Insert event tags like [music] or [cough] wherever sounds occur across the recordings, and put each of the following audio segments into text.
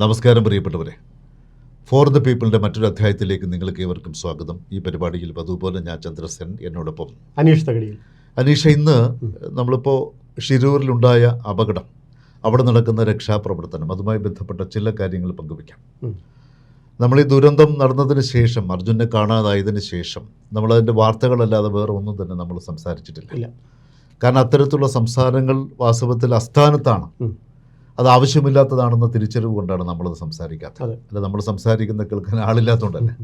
നമസ്കാരം പ്രിയപ്പെട്ടവരെ. For the പീപ്പിളിന്റെ മറ്റൊരു അധ്യായത്തിലേക്ക് നിങ്ങൾക്ക് ഏവർക്കും സ്വാഗതം. ഈ പരിപാടിയിൽ അതുപോലെ ഞാൻ ചന്ദ്രസേൻ എന്നോടൊപ്പം. അനീഷ് തകടിയിൽ. അനീഷ ഇന്ന് നമ്മളിപ്പോൾ ഷിരൂരിലുണ്ടായ അപകടം അവിടെ നടക്കുന്ന രക്ഷാപ്രവർത്തനം അതുമായി ബന്ധപ്പെട്ട ചില കാര്യങ്ങൾ പങ്കുവയ്ക്കാം. നമ്മൾ ഈ ദുരന്തം നടന്നതിന് ശേഷം അർജുനെ കാണാതായതിന് ശേഷം നമ്മളതിന്റെ വാർത്തകളല്ലാതെ വേറെ ഒന്നും തന്നെ നമ്മൾ സംസാരിച്ചിട്ടില്ല. കാരണം അത്തരത്തിലുള്ള സംസാരങ്ങൾ വാസ്തവത്തിൽ അസ്ഥാനത്താണ്. അത് ആവശ്യമില്ലാത്തതാണെന്ന തിരിച്ചറിവ് കൊണ്ടാണ് നമ്മളത് സംസാരിക്കാത്തത്. അല്ല നമ്മൾ സംസാരിക്കുന്ന കേൾക്കാൻ ആളില്ലാത്തതുകൊണ്ടല്ലേ.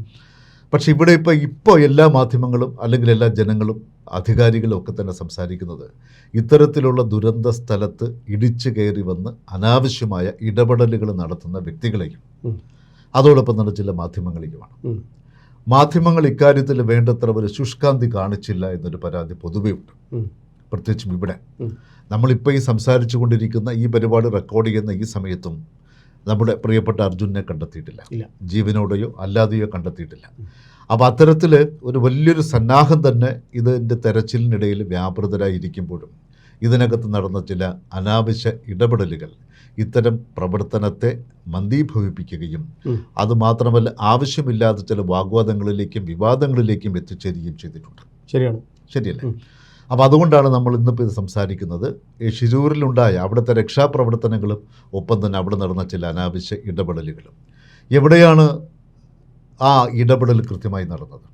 പക്ഷെ ഇവിടെ ഇപ്പോൾ ഇപ്പോൾ എല്ലാ മാധ്യമങ്ങളും അല്ലെങ്കിൽ എല്ലാ ജനങ്ങളും അധികാരികളും ഒക്കെ തന്നെ സംസാരിക്കുന്നത് ഇത്തരത്തിലുള്ള ദുരന്ത സ്ഥലത്ത് ഇടിച്ചു കയറി വന്ന് അനാവശ്യമായ ഇടപെടലുകൾ നടത്തുന്ന വ്യക്തികളെയും. അതോടൊപ്പം തന്നെ ചില മാധ്യമങ്ങളെയുമാണ്. മാധ്യമങ്ങൾ ഇക്കാര്യത്തിൽ വേണ്ടത്ര ഒരു ശുഷ്കാന്തി കാണിച്ചില്ല എന്നൊരു പരാതി പൊതുവേ ഉണ്ട്. പ്രത്യേകിച്ചും ഇവിടെ. നമ്മളിപ്പോൾ ഈ സംസാരിച്ചു കൊണ്ടിരിക്കുന്ന ഈ പരിപാടി റെക്കോർഡ് ചെയ്യുന്ന ഈ സമയത്തും നമ്മുടെ പ്രിയപ്പെട്ട അർജുനെ കണ്ടെത്തിയിട്ടില്ല. ജീവനോടെയോ അല്ലാതെയോ കണ്ടെത്തിയിട്ടില്ല. അപ്പോൾ അത്തരത്തിൽ ഒരു വലിയൊരു സന്നാഹം തന്നെ ഇതിന്റെ തെരച്ചിലിനിടയിൽ വ്യാപൃതരായിരിക്കുമ്പോഴും ഇതിനകത്ത് നടന്ന ചില അനാവശ്യ ഇടപെടലുകൾ ഇത്തരം പ്രവർത്തനത്തെ മന്ദീഭവിപ്പിക്കുകയും അതുമാത്രമല്ല ആവശ്യമില്ലാത്ത ചില വാഗ്വാദങ്ങളിലേക്കും വിവാദങ്ങളിലേക്കും എത്തിച്ചേരുകയും ചെയ്തിട്ടുണ്ട്. ശരിയാണ്. ശരിയല്ലേ. അപ്പോൾ അതുകൊണ്ടാണ് നമ്മൾ ഇന്നിപ്പോൾ ഇത് സംസാരിക്കുന്നത്. ഷിരൂരിലുണ്ടായ അവിടുത്തെ രക്ഷാപ്രവർത്തനങ്ങളും ഒപ്പം തന്നെ അവിടെ നടന്ന ചില അനാവശ്യ ഇടപെടലുകളും. എവിടെയാണ് ആ ഇടപെടൽ കൃത്യമായി നടന്നത്?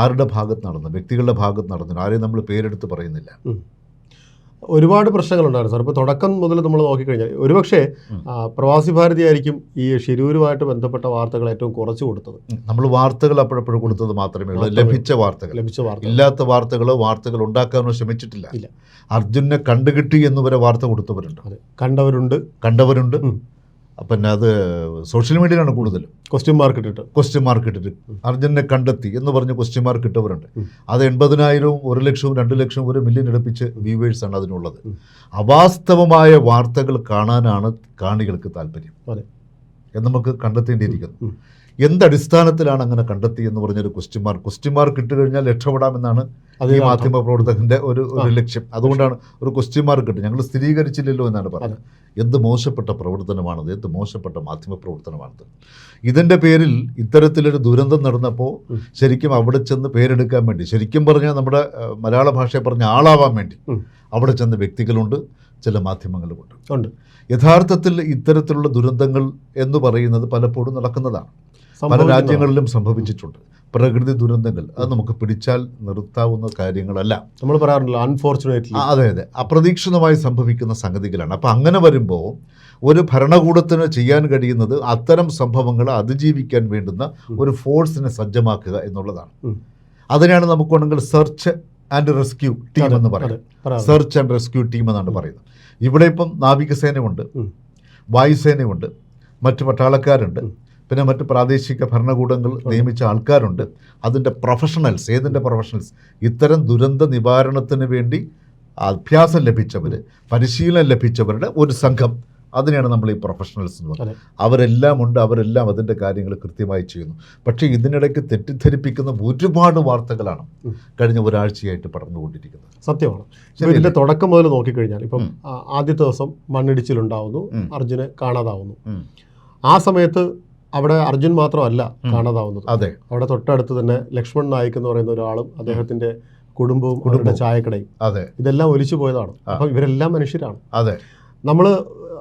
ആരുടെ ഭാഗത്ത് നടന്നു വ്യക്തികളുടെ ഭാഗത്ത് നടന്നു ആരെയും നമ്മൾ പേരെടുത്ത് പറയുന്നില്ല. ഒരുപാട് പ്രശ്നങ്ങളുണ്ടായിരുന്നു സാർ. ഇപ്പോൾ തുടക്കം മുതൽ നമ്മൾ നോക്കിക്കഴിഞ്ഞാൽ ഒരുപക്ഷെ. പ്രവാസി ഭാരതി ആയിരിക്കും ഈ ഷിരൂരുമായിട്ട് ബന്ധപ്പെട്ട വാർത്തകൾ ഏറ്റവും കുറച്ച് കൊടുത്തത്. നമ്മൾ വാർത്തകൾ അപ്പോഴപ്പോഴും കൊടുത്തത് മാത്രമേ ഉള്ളൂ. ലഭിച്ച വാർത്തകൾ. ലഭിച്ച വാർത്ത ഇല്ലാത്ത വാർത്തകളോ വാർത്തകൾ ഉണ്ടാക്കാനോ ശ്രമിച്ചിട്ടില്ല. ഇല്ല. അർജുനെ കണ്ടുകിട്ടി എന്ന് വരെ വാർത്ത കൊടുത്തവരുണ്ട്. കണ്ടവരുണ്ട്. കണ്ടവരുണ്ട്. പിന്നെ അത് സോഷ്യൽ മീഡിയയിലാണ് കൂടുതലും. ക്വസ്റ്റ്യൻ മാർക്ക് ഇട്ടിട്ട്. ക്വസ്റ്റ്യൻ മാർക്ക് ഇട്ടിട്ട്. അർജുനെ കണ്ടെത്തി എന്ന് പറഞ്ഞ് ക്വസ്റ്റ്യൻ മാർക്ക് ഇട്ടവരുണ്ട്. അത് എൺപതിനായിരവും ഒരു ലക്ഷവും രണ്ട് ലക്ഷവും ഒരു മില്യൺ എടുപ്പിച്ച് വ്യൂവേഴ്സാണ് അതിനുള്ളത്. അവാസ്തവമായ വാർത്തകൾ കാണാനാണ് കാണികൾക്ക് താല്പര്യം. അതെ. എന്ന് നമുക്ക് കണ്ടെത്തേണ്ടിയിരിക്കുന്നു. എന്തടിസ്ഥാനത്തിലാണ് അങ്ങനെ കണ്ടെത്തി എന്ന് പറഞ്ഞൊരു ക്വസ്റ്റ്യൻ മാർക്ക് ക്വസ്റ്റ്യൻ മാർക്ക് ഇട്ട് കഴിഞ്ഞാൽ രക്ഷപ്പെടാമെന്നാണ് ഈ മാധ്യമ പ്രവർത്തകന്റെ ഒരു ഒരു ലക്ഷ്യം. അതുകൊണ്ടാണ് ഒരു ക്വസ്റ്റ്യൻ മാർക്ക് ഇട്ട് ഞങ്ങൾ സ്ഥിരീകരിച്ചില്ലല്ലോ എന്നാണ് പറഞ്ഞത്. എന്ത് മോശപ്പെട്ട പ്രവർത്തനമാണത്? എന്ത് മോശപ്പെട്ട മാധ്യമ പ്രവർത്തനമാണത് ഇതിന്റെ പേരിൽ ഇത്തരത്തിലൊരു ദുരന്തം നടന്നപ്പോൾ ശരിക്കും അവിടെ ചെന്ന് പേരെടുക്കാൻ വേണ്ടി ശരിക്കും പറഞ്ഞാൽ നമ്മുടെ മലയാള ഭാഷയെ പറഞ്ഞ ആളാവാൻ വേണ്ടി അവിടെ ചെന്ന് വ്യക്തികളുണ്ട് ചില മാധ്യമങ്ങളുമുണ്ട്. ഉണ്ട്. യഥാർത്ഥത്തിൽ ഇത്തരത്തിലുള്ള ദുരന്തങ്ങൾ എന്ന് പറയുന്നത് പലപ്പോഴും നടക്കുന്നതാണ്. പല രാജ്യങ്ങളിലും സംഭവിച്ചിട്ടുണ്ട്. പ്രകൃതി ദുരന്തങ്ങൾ അത് നമുക്ക് പിടിച്ചാൽ നിർത്താവുന്ന കാര്യങ്ങളല്ല. നമ്മൾ പറയാറുണ്ടല്ലോ അൺഫോർച്ചുനേറ്റ്ലി അതെ അതെ. അപ്രതീക്ഷിതമായി സംഭവിക്കുന്ന സംഗതികളാണ്. അപ്പോൾ അങ്ങനെ വരുമ്പോൾ ഒരു ഭരണകൂടത്തിന് ചെയ്യാൻ കഴിയുന്നത് അത്തരം സംഭവങ്ങൾ അതിജീവിക്കാൻ വേണ്ടുന്ന ഒരു ഫോഴ്സിനെ സജ്ജമാക്കുക എന്നുള്ളതാണ്. അതിനാണ് അതിനെയാണ് നമുക്ക് വേണമെങ്കിൽ സെർച്ച് ആൻഡ് റെസ്ക്യൂ ടീം എന്ന് പറയുന്നത് സെർച്ച് ആൻഡ് റെസ്ക്യൂ ടീം എന്നാണ് പറയുന്നത്. ഇവിടെ ഇപ്പം നാവികസേനയുണ്ട്. വായുസേനയുണ്ട് മറ്റ് പട്ടാളക്കാരുണ്ട് പിന്നെ മറ്റ് പ്രാദേശിക ഭരണകൂടങ്ങൾ നിയമിച്ച ആൾക്കാരുണ്ട്. അതിന്റെ പ്രൊഫഷണൽസ് ഏതിന്റെ പ്രൊഫഷണൽസ് ഇത്തരം ദുരന്ത നിവാരണത്തിന് വേണ്ടി അഭ്യാസം ലഭിച്ചവർ പരിശീലനം ലഭിച്ചവരുടെ ഒരു സംഘം അതിനെയാണ് നമ്മൾ ഈ പ്രൊഫഷണൽസ് എന്ന് പറയുന്നത്. അവരെല്ലാം ഉണ്ട് അവരെല്ലാം അതിന്റെ കാര്യങ്ങൾ കൃത്യമായി ചെയ്യുന്നു. പക്ഷേ ഇതിനിടയ്ക്ക് തെറ്റിദ്ധരിപ്പിക്കുന്ന ഒരുപാട് വാർത്തകളാണ് കഴിഞ്ഞ ഒരാഴ്ചയായിട്ട് പടർന്നുകൊണ്ടിരിക്കുന്നത്. സത്യമാണ്. ഇതിന്റെ ഇതിന്റെ തുടക്കം മുതൽ നോക്കിക്കഴിഞ്ഞാൽ ഇപ്പം ആദ്യത്തെ ദിവസം മണ്ണിടിച്ചിലുണ്ടാവുന്നു. അർജുന് കാണാതാവുന്നു. ആ സമയത്ത് അവിടെ അർജുൻ മാത്രമല്ല. കാണാതാവുന്നത്. അതെ. അവിടെ തൊട്ടടുത്ത് തന്നെ ലക്ഷ്മൺ നായിക് എന്ന് പറയുന്ന ഒരാളും അദ്ദേഹത്തിന്റെ കുടുംബവും കുടുംബ ചായക്കടയും. അതെ. ഇതെല്ലാം ഒലിച്ചു പോയതാണ്. അപ്പം ഇവരെല്ലാം മനുഷ്യരാണ്. അതെ. നമ്മൾ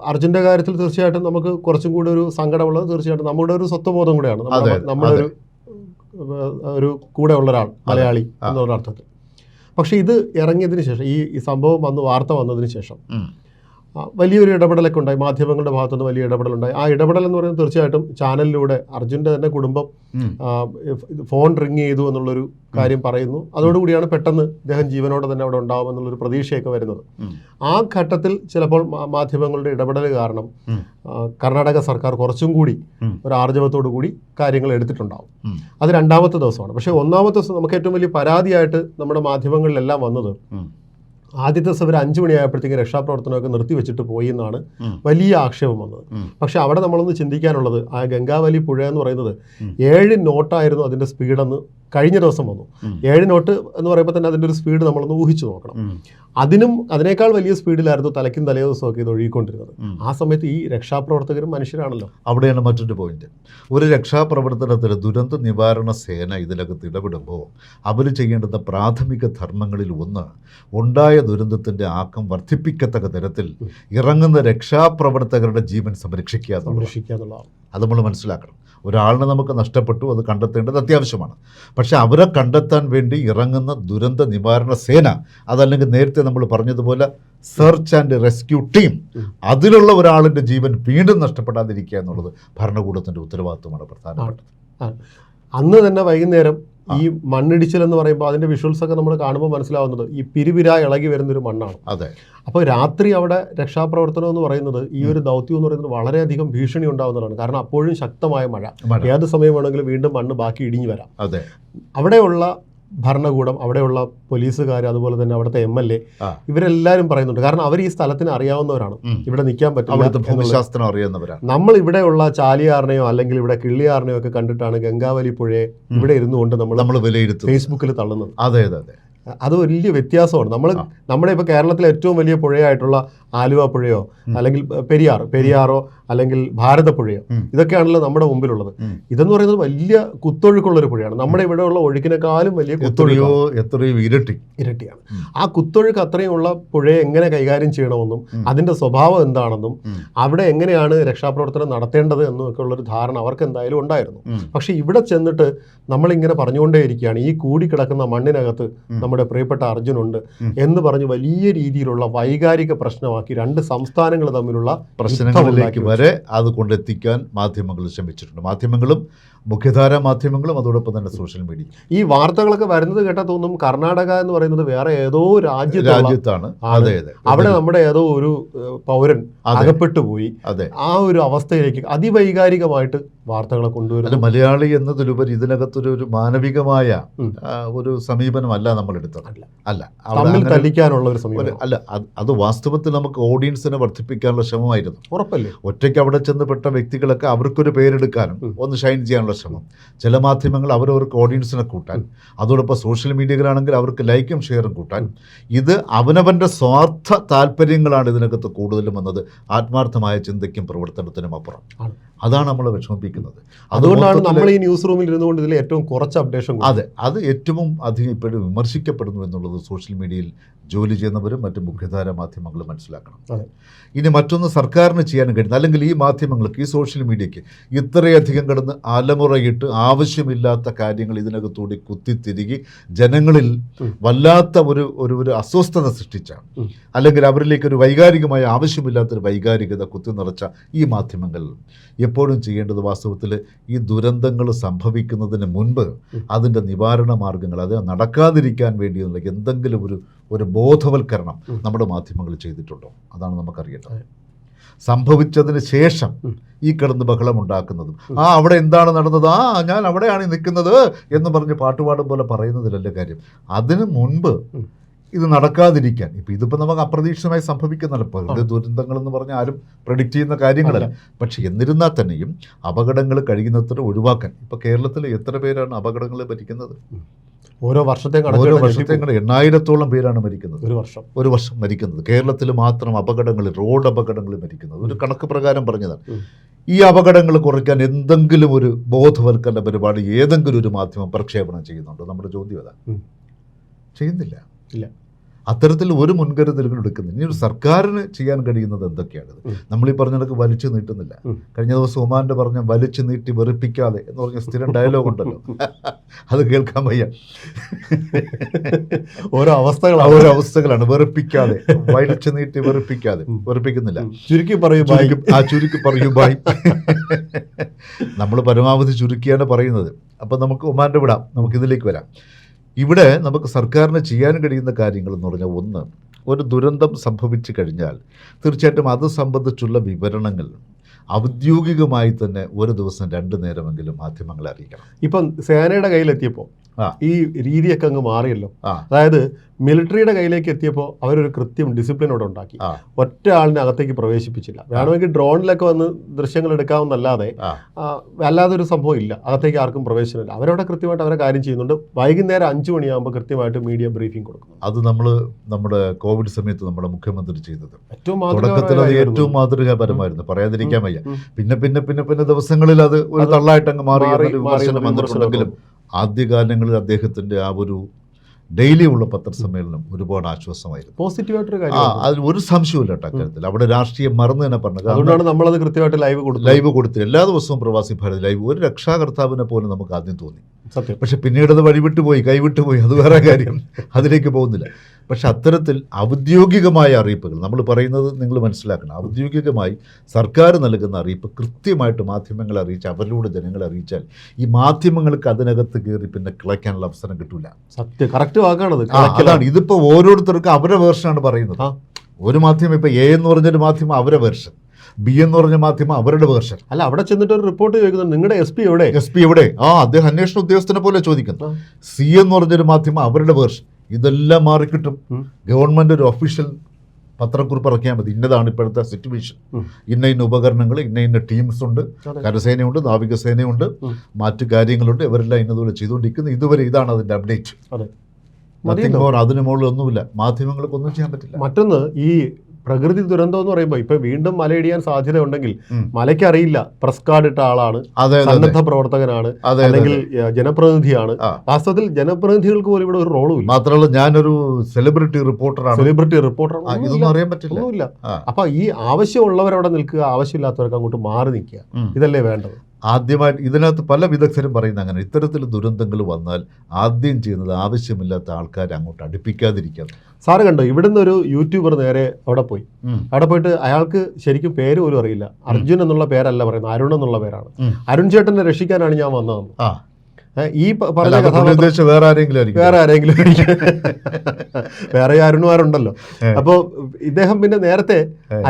അർജുന്റെ കാര്യത്തിൽ തീർച്ചയായിട്ടും നമുക്ക് കുറച്ചും കൂടി ഒരു സങ്കടമുള്ളത് തീർച്ചയായിട്ടും നമ്മുടെ ഒരു സ്വത്വബോധം കൂടെയാണ്. അതെ. ഒരു കൂടെ ഉള്ള ഒരാൾ മലയാളി എന്നുള്ള അർത്ഥത്തിൽ. പക്ഷേ ഇത് ഇറങ്ങിയതിന് ശേഷം ഈ സംഭവം വന്ന് വാർത്ത വന്നതിന് ശേഷം വലിയൊരു ഇടപെടലൊക്കെ ഉണ്ടായി. മാധ്യമങ്ങളുടെ ഭാഗത്തുനിന്ന് വലിയ ഇടപെടലുണ്ടായി. ആ ഇടപെടൽ എന്ന് പറയുന്നത് തീർച്ചയായിട്ടും ചാനലിലൂടെ അർജുന്റെ തന്നെ കുടുംബം ഫോൺ റിങ് ചെയ്തു എന്നുള്ളൊരു കാര്യം പറയുന്നു. അതോടുകൂടിയാണ് പെട്ടെന്ന് ഇദ്ദേഹം ജീവനോടെ തന്നെ അവിടെ ഉണ്ടാവും എന്നുള്ളൊരു പ്രതീക്ഷയൊക്കെ വരുന്നത്. ആ ഘട്ടത്തിൽ ചിലപ്പോൾ മാധ്യമങ്ങളുടെ ഇടപെടൽ കാരണം കർണാടക സർക്കാർ കുറച്ചും കൂടി ഒരു ആർജവത്തോടു കൂടി കാര്യങ്ങൾ എടുത്തിട്ടുണ്ടാവും. അത് രണ്ടാമത്തെ ദിവസമാണ്. പക്ഷേ ഒന്നാമത്തെ ദിവസം നമുക്ക് ഏറ്റവും വലിയ പരാതിയായിട്ട് നമ്മുടെ മാധ്യമങ്ങളിലെല്ലാം വന്നത്. ആദ്യത്തെ ദിവസം ഒരു അഞ്ചു മണിയായപ്പോഴത്തേക്ക് രക്ഷാപ്രവർത്തനമൊക്കെ നിർത്തിവെച്ചിട്ട് പോയി എന്നാണ് വലിയ ആക്ഷേപം വന്നത്. പക്ഷെ അവിടെ നമ്മളൊന്ന് ചിന്തിക്കാനുള്ളത് ആ ഗംഗാവലി പുഴ എന്ന് പറയുന്നത്. ഏഴ് നോട്ടായിരുന്നു അതിന്റെ സ്പീഡെന്ന് കഴിഞ്ഞ ദിവസം വന്നു. ഏഴ് നോട്ട് എന്ന് പറയുമ്പോൾ തന്നെ അതിന്റെ ഒരു സ്പീഡ് നമ്മളൊന്ന് ഊഹിച്ചു നോക്കണം. അതിനും അതിനേക്കാൾ വലിയ സ്പീഡിലായിരുന്നു തലയ്ക്കും തലേ ദിവസമൊക്കെ ഇത് ഒഴുകിക്കൊണ്ടിരുന്നത്. ആ സമയത്ത് ഈ രക്ഷാപ്രവർത്തകരും മനുഷ്യരാണല്ലോ. അവിടെയാണ് മറ്റൊരു പോയിന്റ് ഒരു രക്ഷാപ്രവർത്തനത്തിൽ ദുരന്ത നിവാരണ സേന ഇതിനകത്ത് ഇടപെടുമ്പോൾ അവർ ചെയ്യേണ്ടുന്ന പ്രാഥമിക ധർമ്മങ്ങളിൽ ഒന്ന് ഉണ്ടായ ദുരന്തത്തിന്റെ ആക്കം വർദ്ധിപ്പിക്കത്തക്ക തരത്തിൽ ഇറങ്ങുന്ന രക്ഷാപ്രവർത്തകരുടെ ജീവൻ സംരക്ഷിക്കുക എന്നുള്ളതാണ്. അത് നമ്മൾ മനസ്സിലാക്കണം. ഒരാളിനെ നമുക്ക് നഷ്ടപ്പെട്ടു അത് കണ്ടെത്തേണ്ടത് അത്യാവശ്യമാണ്. പക്ഷെ അവരെ കണ്ടെത്താൻ വേണ്ടി ഇറങ്ങുന്ന ദുരന്ത നിവാരണ സേന അതല്ലെങ്കിൽ നേരത്തെ നമ്മൾ പറഞ്ഞതുപോലെ സെർച്ച് ആൻഡ് റെസ്ക്യൂ ടീം അതിലുള്ള ഒരാളിന്റെ ജീവൻ വീണ്ടും നഷ്ടപ്പെടാതിരിക്കുക എന്നുള്ളത് ഭരണകൂടത്തിന്റെ ഉത്തരവാദിത്വമാണ് പ്രധാനപ്പെട്ടത്. അന്ന് തന്നെ വൈകുന്നേരം. ഈ മണ്ണിടിച്ചിൽ എന്ന് പറയുമ്പോൾ അതിന്റെ വിഷ്വൽസ് ഒക്കെ നമ്മൾ കാണുമ്പോൾ മനസ്സിലാവുന്നത് ഈ പിരിപിര ഇളകി വരുന്നൊരു മണ്ണാണ്. അതെ. അപ്പോൾ രാത്രി അവിടെ രക്ഷാപ്രവർത്തനം എന്ന് പറയുന്നത് ഈ ഒരു ദൗത്യം എന്ന് പറയുന്നത് വളരെയധികം ഭീഷണി ഉണ്ടാകുന്നതാണ് കാരണം അപ്പോഴും ശക്തമായ മഴ. മഴ. ഏത് സമയം വേണമെങ്കിലും വീണ്ടും മണ്ണ് ബാക്കി ഇടിഞ്ഞു വരാം. അതെ. അവിടെയുള്ള ഭരണകൂടം അവിടെയുള്ള പോലീസുകാർ അതുപോലെ തന്നെ അവിടുത്തെ എം എൽ എ. ഇവരെല്ലാവരും പറയുന്നുണ്ട്. കാരണം അവർ ഈ സ്ഥലത്തിന് അറിയാവുന്നവരാണ്. ഇവിടെ നിൽക്കാൻ പറ്റും നമ്മൾ ഇവിടെയുള്ള ചാലിയാറിനെയോ അല്ലെങ്കിൽ ഇവിടെ കിള്ളിയാറിനെയോ ഒക്കെ കണ്ടിട്ടാണ് ഗംഗാവലി പുഴയെ ഇവിടെ ഇരുന്നു കൊണ്ട് നമ്മൾ നമ്മൾ വിലയിരുത്തും ഫേസ്ബുക്കിൽ തള്ളുന്നത്. അതെ അതെ അതെ. വലിയ വ്യത്യാസമാണ്. നമ്മൾ. നമ്മുടെ ഇപ്പോൾ കേരളത്തിലെ ഏറ്റവും വലിയ പുഴയായിട്ടുള്ള ആലുവ പുഴയോ അല്ലെങ്കിൽ പെരിയാർ പെരിയാറോ അല്ലെങ്കിൽ ഭാരതപ്പുഴയോ. ഇതൊക്കെയാണല്ലോ നമ്മുടെ മുമ്പിലുള്ളത്. ഇതെന്ന് പറയുന്നത് വലിയ കുത്തൊഴുക്കുള്ള ഒരു പുഴയാണ്. നമ്മുടെ ഇവിടെയുള്ള ഒഴുക്കിനേക്കാളും വലിയ കുത്തൊഴുക്കോ എത്രയും ഇരട്ടി. ഇരട്ടിയാണ്. ആ കുത്തൊഴുക്ക് അത്രയും ഉള്ള പുഴയെ എങ്ങനെ കൈകാര്യം ചെയ്യണമെന്നും അതിന്റെ സ്വഭാവം എന്താണെന്നും അവിടെ എങ്ങനെയാണ് രക്ഷാപ്രവർത്തനം നടത്തേണ്ടത് എന്നൊക്കെ ഉള്ളൊരു ധാരണ അവർക്ക് എന്തായാലും ഉണ്ടായിരുന്നു. പക്ഷെ ഇവിടെ ചെന്നിട്ട് നമ്മളിങ്ങനെ പറഞ്ഞുകൊണ്ടേയിരിക്കുകയാണ് ഈ കൂടിക്കിടക്കുന്ന മണ്ണിനകത്ത് നമ്മുടെ പ്രിയപ്പെട്ട അർജുനുണ്ട്. എന്ന് പറഞ്ഞ് വലിയ രീതിയിലുള്ള വൈകാരിക പ്രശ്നമാക്കി രണ്ട് സംസ്ഥാനങ്ങൾ തമ്മിലുള്ള പ്രശ്നങ്ങളിലേക്ക് വരെ അത് കൊണ്ടെത്തിക്കാൻ മാധ്യമങ്ങൾ ശ്രമിച്ചിട്ടുണ്ട്. മാധ്യമങ്ങളും മുഖ്യധാര മാധ്യമങ്ങളും അതോടൊപ്പം തന്നെ സോഷ്യൽ മീഡിയ ഈ വാർത്തകളൊക്കെ വരുന്നത് കേട്ടാൽ തോന്നും കർണാടക എന്ന് പറയുന്നത് വേറെ ഏതോ രാജ്യ രാജ്യത്താണ്. അതെ അതെ അവിടെ നമ്മുടെ ഏതോ ഒരു പൗരൻ അകപ്പെട്ടു പോയി അതെ. ആ ഒരു അവസ്ഥയിലേക്ക് അതിവൈകാരികമായിട്ട് വാർത്തകളെ കൊണ്ടുവരുന്നത് കൊണ്ടുവരുന്നു മലയാളി എന്നതിലുപരി ഇതിനകത്തൊരു ഒരു മാനവികമായ ഒരു സമീപനമല്ല നമ്മൾ എടുത്തത് അല്ല. തമ്മിൽ തല്ലിക്കാനുള്ള ഒരു സമീപനം. അല്ല അത് വാസ്തവത്തിൽ നമുക്ക് ഓഡിയൻസിനെ വർദ്ധിപ്പിക്കാനുള്ള ശ്രമമായിരുന്നു. ഉറപ്പല്ലേ? ഒറ്റയ്ക്ക് അവിടെ ചെന്ന് പെട്ട വ്യക്തികളൊക്കെ അവർക്കൊരു പേരെടുക്കാനും. ഒന്ന് ഷൈൻ ചെയ്യാനുള്ള ശ്രമം. ചില മാധ്യമങ്ങൾ അവരവർക്ക് ഓഡിയൻസിനെ കൂട്ടാൻ അതോടൊപ്പം സോഷ്യൽ മീഡിയകളാണെങ്കിൽ അവർക്ക് ലൈക്കും ഷെയറും കൂട്ടാൻ. ഇത് അവനവന്റെ സ്വാർത്ഥ താല്പര്യങ്ങളാണ് ഇതിനകത്ത് കൂടുതലും വന്നത്. ആത്മാർത്ഥമായ ചിന്തയ്ക്കും പ്രവർത്തനത്തിനും അപ്പുറം. അതാണ് നമ്മൾ വിഷമിപ്പിക്കുന്നത്. അത് അതുകൊണ്ടാണ് നമ്മൾ ഈ ന്യൂസ് റൂമിൽ ഇരുന്നുകൊണ്ട് ഇതിൽ ഏറ്റവും കുറച്ച് അപ്ഡേഷൻ അതെ അത് ഏറ്റവും അധികം ഇപ്പോഴും വിമർശിക്കപ്പെടുന്നു എന്നുള്ളത് സോഷ്യൽ മീഡിയയിൽ ജോലി ചെയ്യുന്നവരും മറ്റ് മുഖ്യധാര മാധ്യമങ്ങളും മനസ്സിലാക്കണം. ഇനി മറ്റൊന്ന് സർക്കാരിന് ചെയ്യാൻ കഴിയുന്നത് അല്ലെങ്കിൽ ഈ മാധ്യമങ്ങൾക്ക് ഈ സോഷ്യൽ മീഡിയയ്ക്ക് ഇത്രയധികം കിടന്ന് അലമുറയിട്ട് ആവശ്യമില്ലാത്ത കാര്യങ്ങൾ ഇതിനകത്തൂടി കുത്തിത്തിരികി ജനങ്ങളിൽ വല്ലാത്ത ഒരു ഒരു ഒരു അസ്വസ്ഥത സൃഷ്ടിച്ചാണ്. അല്ലെങ്കിൽ അവരിലേക്ക് ഒരു വൈകാരികമായ ആവശ്യമില്ലാത്തൊരു വൈകാരികത കുത്തി നിറച്ച ഈ മാധ്യമങ്ങൾ എപ്പോഴും ചെയ്യേണ്ടത് വാസ്തവത്തിൽ ഈ ദുരന്തങ്ങൾ സംഭവിക്കുന്നതിന് മുൻപ്. അതിന്റെ നിവാരണ മാർഗങ്ങൾ അത് നടക്കാതിരിക്കാൻ വേണ്ടി എന്തെങ്കിലും ഒരു ഒരു ബോധവൽക്കരണം നമ്മുടെ മാധ്യമങ്ങൾ ചെയ്തിട്ടുണ്ടോ? അതാണ് നമുക്കറിയേണ്ടത്. സംഭവിച്ചതിന് ശേഷം ഈ കിടന്ന് ബഹളം ഉണ്ടാക്കുന്നതും ആ അവിടെ എന്താണ് നടന്നത്? ആ ഞാൻ അവിടെയാണ് നിൽക്കുന്നത് എന്ന് പറഞ്ഞ് പാട്ടുപാടും പോലെ പറയുന്നതിലല്ല കാര്യം. അതിനു മുൻപ്. ഇത് നടക്കാതിരിക്കാൻ. ഇപ്പം ഇതിപ്പോൾ നമുക്ക് അപ്രതീക്ഷിതമായി സംഭവിക്കുന്നതല്ല. പ്രകൃതി ദുരന്തങ്ങൾ എന്ന് പറഞ്ഞാൽ ആരും പ്രഡിക്റ്റ് ചെയ്യുന്ന കാര്യങ്ങളല്ല. പക്ഷേ എന്നിരുന്നാൽ തന്നെയും അപകടങ്ങൾ കഴിയുന്നത്ര ഒഴിവാക്കാൻ. ഇപ്പം കേരളത്തിൽ എത്ര പേരാണ് അപകടങ്ങൾ മരിക്കുന്നത് ഓരോ വർഷത്തെ ഓരോ വർഷത്തെ എണ്ണായിരത്തോളം പേരാണ് മരിക്കുന്നത്. ഒരു വർഷം. ഒരു വർഷം മരിക്കുന്നത്. കേരളത്തിൽ മാത്രം അപകടങ്ങൾ റോഡ് അപകടങ്ങൾ മരിക്കുന്നത്. ഒരു കണക്ക് പ്രകാരം പറഞ്ഞതാണ്. ഈ അപകടങ്ങൾ കുറയ്ക്കാൻ എന്തെങ്കിലും ഒരു ബോധവൽക്കരണ പരിപാടി ഏതെങ്കിലും ഒരു മാധ്യമം പ്രക്ഷേപണം ചെയ്യുന്നുണ്ടോ? നമ്മുടെ ചോദ്യം അതാ. ചെയ്യുന്നില്ല. ഇല്ല. അത്തരത്തിൽ ഒരു മുൻകരുതലുകൾ എടുക്കുന്നില്ല. ഇനി ഒരു സർക്കാരിന് ചെയ്യാൻ കഴിയുന്നത് എന്തൊക്കെയാണ് ഉം. നമ്മൾ ഈ പറഞ്ഞ കണക്ക് വലിച്ചു നീട്ടുന്നില്ല. കഴിഞ്ഞ ദിവസം ഒമാന്റെ പറഞ്ഞ വലിച്ചു നീട്ടി വെറുപ്പിക്കാതെ എന്ന് പറഞ്ഞ സ്ഥിരം ഡയലോഗ് ഉണ്ടല്ലോ. [laughs] അത് കേൾക്കാൻ വയ്യ. [laughs] ഓരോ അവസ്ഥകൾ അവസ്ഥകളാണ് ഒരു അവസ്ഥകളാണ്. വെറുപ്പിക്കാതെ വലിച്ചു നീട്ടി വെറുപ്പിക്കാതെ. വെറുപ്പിക്കുന്നില്ല. ചുരുക്കി പറയൂ ബൈ. ആ ചുരുക്കി പറയൂ ബായ്. [laughs] നമ്മൾ പരമാവധി ചുരുക്കിയാണ് പറയുന്നത്. അപ്പം നമുക്ക് ഒമാന്റെ വിടാം. നമുക്കിതിലേക്ക് വരാം. ഇവിടെ നമുക്ക് സർക്കാരിന് ചെയ്യാൻ കഴിയുന്ന കാര്യങ്ങൾ എന്ന് പറഞ്ഞാൽ ഒന്ന് ഒരു ദുരന്തം സംഭവിച്ചു കഴിഞ്ഞാൽ തീർച്ചയായിട്ടും അത് സംബന്ധിച്ചുള്ള വിവരണങ്ങൾ ഔദ്യോഗികമായി തന്നെ ഒരു ദിവസം രണ്ടു നേരമെങ്കിലും മാധ്യമങ്ങളെ അറിയിക്കണം. ഇപ്പം സേനയുടെ കയ്യിലെത്തിയപ്പോൾ ഈ രീതിയൊക്കെ അങ്ങ് മാറിയല്ലോ. അതായത് മിലിറ്ററിയുടെ കയ്യിലേക്ക് എത്തിയപ്പോൾ അവരൊരു കൃത്യം ഡിസിപ്ലിൻ അവിടെ ഉണ്ടാക്കി. ഒറ്റ ആളിനെ അകത്തേക്ക് പ്രവേശിപ്പിച്ചില്ല വേണമെങ്കിൽ ഡ്രോണിലൊക്കെ വന്ന് ദൃശ്യങ്ങൾ എടുക്കാവുന്നല്ലാതെ ആ, അല്ലാതെ ഒരു സംഭവം ഇല്ല. അകത്തേക്ക് ആർക്കും പ്രവേശനമില്ല. അവരവിടെ കൃത്യമായിട്ട് അവരെ കാര്യം ചെയ്യുന്നുണ്ട്. വൈകുന്നേരം അഞ്ചു മണിയാകുമ്പോൾ കൃത്യമായിട്ട് മീഡിയ ബ്രീഫിംഗ് കൊടുക്കും അത് നമ്മൾ നമ്മുടെ കോവിഡ് സമയത്ത് നമ്മുടെ മുഖ്യമന്ത്രി ചെയ്തത്. ഏറ്റവും ഏറ്റവും മാതൃകാപരമായിരുന്നു. പറയാതിരിക്കാൻ വയ്യ. പിന്നെ പിന്നെ പിന്നെ പിന്നെ ദിവസങ്ങളിൽ അത് ഒരു തള്ളായിട്ട് അങ്ങ് മാറി എന്നൊരു വിമർശനം വന്നിട്ടുണ്ടെങ്കിലും ആദ്യകാലങ്ങളിൽ അദ്ദേഹത്തിന്റെ ആ ഒരു ഡെയിലി ഉള്ള പത്രസമ്മേളനം ഒരുപാട് ആശ്വാസമായിരുന്നു. പോസിറ്റീവായിട്ടൊരു ആ കാര്യം അതിൽ ഒരു സംശയമില്ല കേട്ടോ അക്കാര്യത്തിൽ. അവിടെ രാഷ്ട്രീയം മറന്നു തന്നെ പറഞ്ഞത്. അതുകൊണ്ടാണ് നമ്മളത് കൃത്യമായിട്ട് ലൈവ് കൊടുത്തു ലൈവ് കൊടുത്തു എല്ലാ ദിവസവും പ്രവാസി ഭാരത് ലൈവ്. ഒരു രക്ഷാകർത്താവിനെ പോലും നമുക്ക് ആദ്യം തോന്നി. സത്യം. പക്ഷെ പിന്നീട് അത് വഴിവിട്ടുപോയി പോയി കൈവിട്ട് പോയി അത് വേറെ കാര്യം. [laughs] അതിലേക്ക് പോകുന്നില്ല. പക്ഷെ അത്തരത്തിൽ ഔദ്യോഗികമായ അറിയിപ്പുകൾ നമ്മൾ പറയുന്നത് നിങ്ങൾ മനസ്സിലാക്കണം ഔദ്യോഗികമായി സർക്കാർ നൽകുന്ന അറിയിപ്പ് കൃത്യമായിട്ട് മാധ്യമങ്ങളെ അറിയിച്ച് അവരിലൂടെ ജനങ്ങളെ അറിയിച്ചാൽ ഈ മാധ്യമങ്ങൾക്ക് അതിനകത്ത് കയറി പിന്നെ കിളയ്ക്കാനുള്ള അവസരം കിട്ടില്ല സത്യം കറക്റ്റ് വാക്കാണത് അതാണ്. ഇതിപ്പോൾ ഓരോരുത്തർക്കും അവരുടെ വേർഷനാണ് പറയുന്നത്. ഒരു മാധ്യമം ഇപ്പോൾ എ എന്ന് പറഞ്ഞൊരു മാധ്യമം അവരുടെ വേർഷൻ ബി എന്ന് പറഞ്ഞ മാധ്യമം അവരുടെ വേർഷൻ അല്ല അവിടെ ചെന്നിട്ട് ഒരു റിപ്പോർട്ട് ചോദിക്കുന്നത് നിങ്ങളുടെ എസ് പി എവിടെ? എസ് പി എവിടെ? ആ അദ്ദേഹം അന്വേഷണ ഉദ്യോഗസ്ഥനെ പോലെ ചോദിക്കുന്നു. സി എന്ന് പറഞ്ഞൊരു മാധ്യമം അവരുടെ വേർഷൻ ഇതെല്ലാം മാറിക്കിട്ടും. ഗവൺമെന്റ് ഒരു ഒഫീഷ്യൽ പത്രക്കുറിപ്പ് ഇറക്കിയാൽ മതി. ഇന്നതാണ് ഇപ്പോഴത്തെ സിറ്റുവേഷൻ ഇന്ന ഇന്ന ഉപകരണങ്ങൾ ഇന്ന ഇന്ന ടീംസ് ഉണ്ട്. കരസേനയുണ്ട് നാവികസേനയുണ്ട്. മറ്റു കാര്യങ്ങളുണ്ട്. ഇവരെല്ലാം ഇന്നതുപോലെ ചെയ്തുകൊണ്ടിരിക്കുന്നു. ഇതുവരെ ഇതാണ് അതിന്റെ അപ്ഡേറ്റ് അതിന് മുകളിൽ ഒന്നുമില്ല മാധ്യമങ്ങൾക്ക് ഒന്നും ചെയ്യാൻ പറ്റില്ല. മറ്റൊന്ന് ഈ പ്രകൃതി ദുരന്തം എന്ന് പറയുമ്പോൾ ഇപ്പൊ വീണ്ടും മലയിടിയാൻ സാധ്യത ഉണ്ടെങ്കിൽ മലയ്ക്കറിയില്ല. മലയ്ക്ക് അറിയില്ല പ്രസ് കാർഡ് ഇട്ട ആളാണ്. സന്നദ്ധ പ്രവർത്തകനാണ്. അല്ലെങ്കിൽ ജനപ്രതിനിധിയാണ്. വാസ്തവത്തിൽ ജനപ്രതിനിധികൾക്ക് പോലും ഇവിടെ ഒരു റോളും മാത്രമല്ല ഞാനൊരു സെലിബ്രിറ്റി റിപ്പോർട്ടറാണ് സെലിബ്രിറ്റി റിപ്പോർട്ടറാണ് ഇതൊന്നും അറിയാൻ പറ്റില്ല. ഒന്നുമില്ല. അപ്പൊ ഈ ആവശ്യമുള്ളവരവിടെ നിൽക്കുക ആവശ്യമില്ലാത്തവർക്ക് അങ്ങോട്ട് മാറി നിൽക്കുക. ഇതല്ലേ വേണ്ടത്? ആദ്യമായിട്ട് ഇതിനകത്ത് പല വിദഗ്ധരും പറയുന്ന അങ്ങനെ. ഇത്തരത്തിൽ ദുരന്തങ്ങൾ വന്നാൽ ആദ്യം ചെയ്യുന്നത് ആവശ്യമില്ലാത്ത ആൾക്കാരെ അങ്ങോട്ട് അടുപ്പിക്കാതിരിക്കുക സാറ് കണ്ടോ ഇവിടുന്ന് ഒരു യൂട്യൂബർ നേരെ അവിടെ പോയി. അവിടെ പോയിട്ട് അയാൾക്ക് ശരിക്കും പേര് പോലും അറിയില്ല. അർജുൻ എന്നുള്ള പേരല്ല പറയുന്നത് അരുൺ എന്നുള്ള പേരാണ്. അരുൺ ചേട്ടനെ രക്ഷിക്കാനാണ് ഞാൻ വന്നതെന്ന്. ഈ പറഞ്ഞ കഥാപാത്രം വേറെ ആരെങ്കിലും വേറെ ആരെങ്കിലും. വേറെ അരുൺമാരുണ്ടല്ലോ ഏ. അപ്പോ ഇദ്ദേഹം പിന്നെ നേരത്തെ.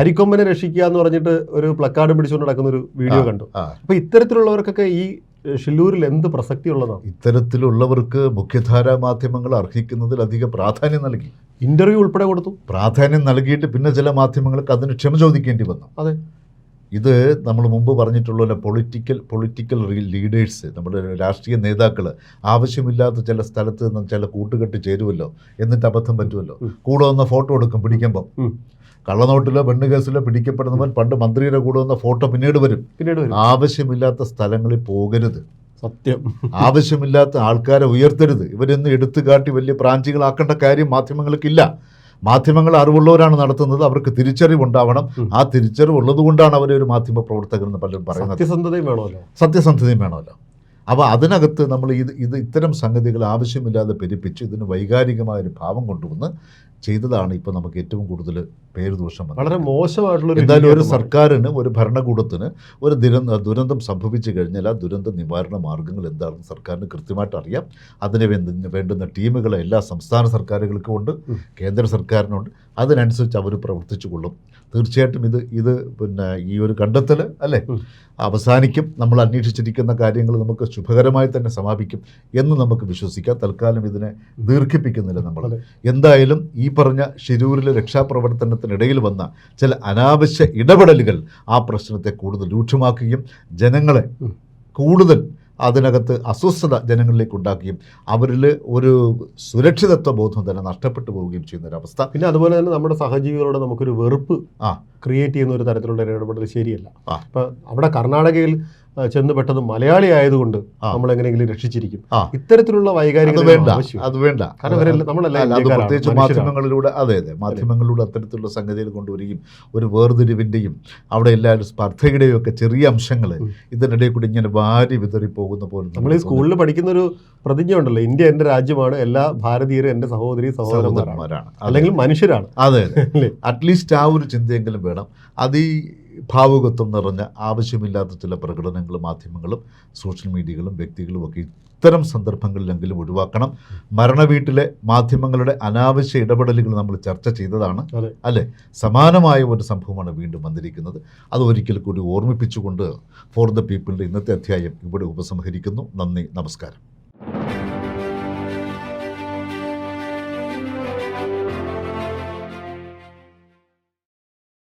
അരിക്കൊമ്പനെ രക്ഷിക്കുക എന്ന് പറഞ്ഞിട്ട് ഒരു പ്ലക്കാർഡ് പിടിച്ചുകൊണ്ട് നടക്കുന്ന ഒരു വീഡിയോ കണ്ടു. അപ്പൊ ഇത്തരത്തിലുള്ളവർക്കൊക്കെ ഈ ഷില്ലൂരിൽ എന്ത് പ്രസക്തി ഉള്ളതാണ് ഇത്തരത്തിലുള്ളവർക്ക് മുഖ്യധാരാ മാധ്യമങ്ങൾ അർഹിക്കുന്നതിൽ അധികം പ്രാധാന്യം നൽകി. ഇന്റർവ്യൂ ഉൾപ്പെടെ കൊടുത്തു. പ്രാധാന്യം നൽകിയിട്ട് പിന്നെ ചില മാധ്യമങ്ങൾക്ക് അതിന് ക്ഷമ ചോദിക്കേണ്ടി വന്നു. അതെ. ഇത് നമ്മൾ മുമ്പ് പറഞ്ഞിട്ടുള്ള പൊളിറ്റിക്കൽ പൊളിറ്റിക്കൽ ലീഡേഴ്സ് നമ്മുടെ രാഷ്ട്രീയ നേതാക്കൾ ആവശ്യമില്ലാത്ത ചില സ്ഥലത്ത് നിന്ന് ചില കൂട്ടുകെട്ട് ചേരുമല്ലോ എന്നിട്ട് അബദ്ധം പറ്റുമല്ലോ. കൂടെ വന്ന ഫോട്ടോ എടുക്കും പിടിക്കുമ്പം. കള്ളനോട്ടിലോ പെണ്ണ് കേസിലോ പിടിക്കപ്പെടുന്നവൻ പണ്ട് മന്ത്രിയുടെ കൂടെ വന്ന ഫോട്ടോ പിന്നീട് വരും. പിന്നീട് ആവശ്യമില്ലാത്ത സ്ഥലങ്ങളിൽ പോകരുത്. സത്യം. ആവശ്യമില്ലാത്ത ആൾക്കാരെ ഉയർത്തരുത്. ഇവരൊന്നും എടുത്തു കാട്ടി വലിയ ബ്രാഞ്ചുകളാക്കേണ്ട കാര്യം മാധ്യമങ്ങൾക്കില്ല. മാധ്യമങ്ങൾ അറിവുള്ളവരാണ് നടത്തുന്നത്. അവർക്ക് തിരിച്ചറിവുണ്ടാവണം. ആ തിരിച്ചറിവുള്ളത് കൊണ്ടാണ് അവരെ ഒരു മാധ്യമ പ്രവർത്തകർ എന്ന് പലരും പറയുന്നത്. സത്യസന്ധതയും വേണമല്ലോ. സത്യസന്ധതയും വേണമല്ലോ. അപ്പോൾ അതിനകത്ത് നമ്മൾ ഇത് ഇത് ഇത്തരം സംഗതികൾ ആവശ്യമില്ലാതെ പെരുപ്പിച്ച് ഇതിന് വൈകാരികമായ ഒരു ഭാവം കൊണ്ടുവന്ന് ചെയ്തതാണ് ഇപ്പോൾ നമുക്ക് ഏറ്റവും കൂടുതൽ പേര് ദോഷം വളരെ മോശമായിട്ടുള്ള എന്തായാലും ഒരു സർക്കാരിന് ഒരു ഭരണകൂടത്തിന് ഒരു ദുരന്ത ദുരന്തം സംഭവിച്ചു കഴിഞ്ഞാൽ ആ ദുരന്ത നിവാരണ മാർഗങ്ങൾ എന്താണെന്ന് സർക്കാരിന് കൃത്യമായിട്ട് അറിയാം. അതിന് വേണ്ടുന്ന ടീമുകളെ എല്ലാ സംസ്ഥാന സർക്കാരുകൾക്കും ഉണ്ട് കേന്ദ്ര സർക്കാരിനുണ്ട് അതിനനുസരിച്ച് അവർ പ്രവർത്തിച്ചു കൊള്ളും. തീർച്ചയായിട്ടും ഇത് ഇത് പിന്നെ ഈ ഒരു കണ്ടെത്തൽ അല്ലേ? അവസാനിക്കും. നമ്മൾ അന്വേഷിച്ചിരിക്കുന്ന കാര്യങ്ങൾ നമുക്ക് ശുഭകരമായി തന്നെ സമാപിക്കും എന്ന് നമുക്ക് വിശ്വസിക്കാം. തൽക്കാലം ഇതിനെ ദീർഘിപ്പിക്കുന്നില്ല നമ്മൾ. എന്തായാലും ഈ പറഞ്ഞ ഷിരൂരിലെ രക്ഷാപ്രവർത്തനത്തിനിടയിൽ വന്ന ചില അനാവശ്യ ഇടപെടലുകൾ ആ പ്രശ്നത്തെ കൂടുതൽ രൂക്ഷമാക്കുകയും ജനങ്ങളെ കൂടുതൽ അതിനകത്ത് അസ്വസ്ഥത ജനങ്ങളിലേക്ക് ഉണ്ടാക്കുകയും അവരിൽ ഒരു സുരക്ഷിതത്വ ബോധം തന്നെ നഷ്ടപ്പെട്ടു പോവുകയും ചെയ്യുന്ന ഒരു അവസ്ഥ പിന്നെ അതുപോലെ തന്നെ നമ്മുടെ സഹജീവികളോട് നമുക്കൊരു വെറുപ്പ് ആ. ക്രിയേറ്റ് ചെയ്യുന്ന ഒരു തരത്തിലുള്ള ഒരു ഇടപെടൽ ശരിയല്ല. അപ്പോൾ അവിടെ കർണാടകയിൽ ചെന്ന് പെട്ടത് മലയാളി ആയതുകൊണ്ട്. നമ്മൾ എങ്ങനെയെങ്കിലും രക്ഷിച്ചിരിക്കും. ഇത്തരത്തിലുള്ള വൈകാരിക വേണ്ട. അത് വേണ്ട. അത് പ്രത്യേകിച്ച് മാധ്യമങ്ങളിലൂടെ അതെ അതെ. മാധ്യമങ്ങളിലൂടെ അത്തരത്തിലുള്ള സംഗതികൾ കൊണ്ടുവരികയും ഒരു വേർതിരിവിന്റെയും അവിടെ എല്ലാവരും സ്പർദ്ധയുടെയും ഒക്കെ ചെറിയ അംശങ്ങൾ. ഇതിനിടയിൽ കൂടി ഇങ്ങനെ വാരി വിതറി പോകുന്ന പോലെ നമ്മൾ ഈ സ്കൂളിൽ പഠിക്കുന്ന ഒരു പ്രതിജ്ഞ ഉണ്ടല്ലോ. ഇന്ത്യ എന്റെ രാജ്യമാണ്. എല്ലാ ഭാരതീയരും എന്റെ സഹോദരി സഹോദരന്മാരാണ്. അല്ലെങ്കിൽ മനുഷ്യരാണ്. അതെ അതെ. അറ്റ്ലീസ്റ്റ് ആ ഒരു ചിന്തയെങ്കിലും വേണം. അത് ഈ ഭാവുകത്വം നിറഞ്ഞ ആവശ്യമില്ലാത്ത ചില പ്രകടനങ്ങളും മാധ്യമങ്ങളും സോഷ്യൽ മീഡിയകളും വ്യക്തികളും ഒക്കെ ഇത്തരം സന്ദർഭങ്ങളിലെങ്കിലും ഒഴിവാക്കണം. മരണവീട്ടിലെ മാധ്യമങ്ങളുടെ അനാവശ്യ ഇടപെടലുകൾ നമ്മൾ ചർച്ച ചെയ്തതാണ്. അല്ലെ അല്ലേ? സമാനമായ ഒരു സംഭവമാണ് വീണ്ടും വന്നിരിക്കുന്നത്. അത് ഒരിക്കൽ കൂടി ഓർമ്മിപ്പിച്ചുകൊണ്ട് ഫോർ ദ പീപ്പിളിന്റെ ഇന്നത്തെ അധ്യായം ഇവിടെ ഉപസംഹരിക്കുന്നു. നന്ദി നമസ്കാരം.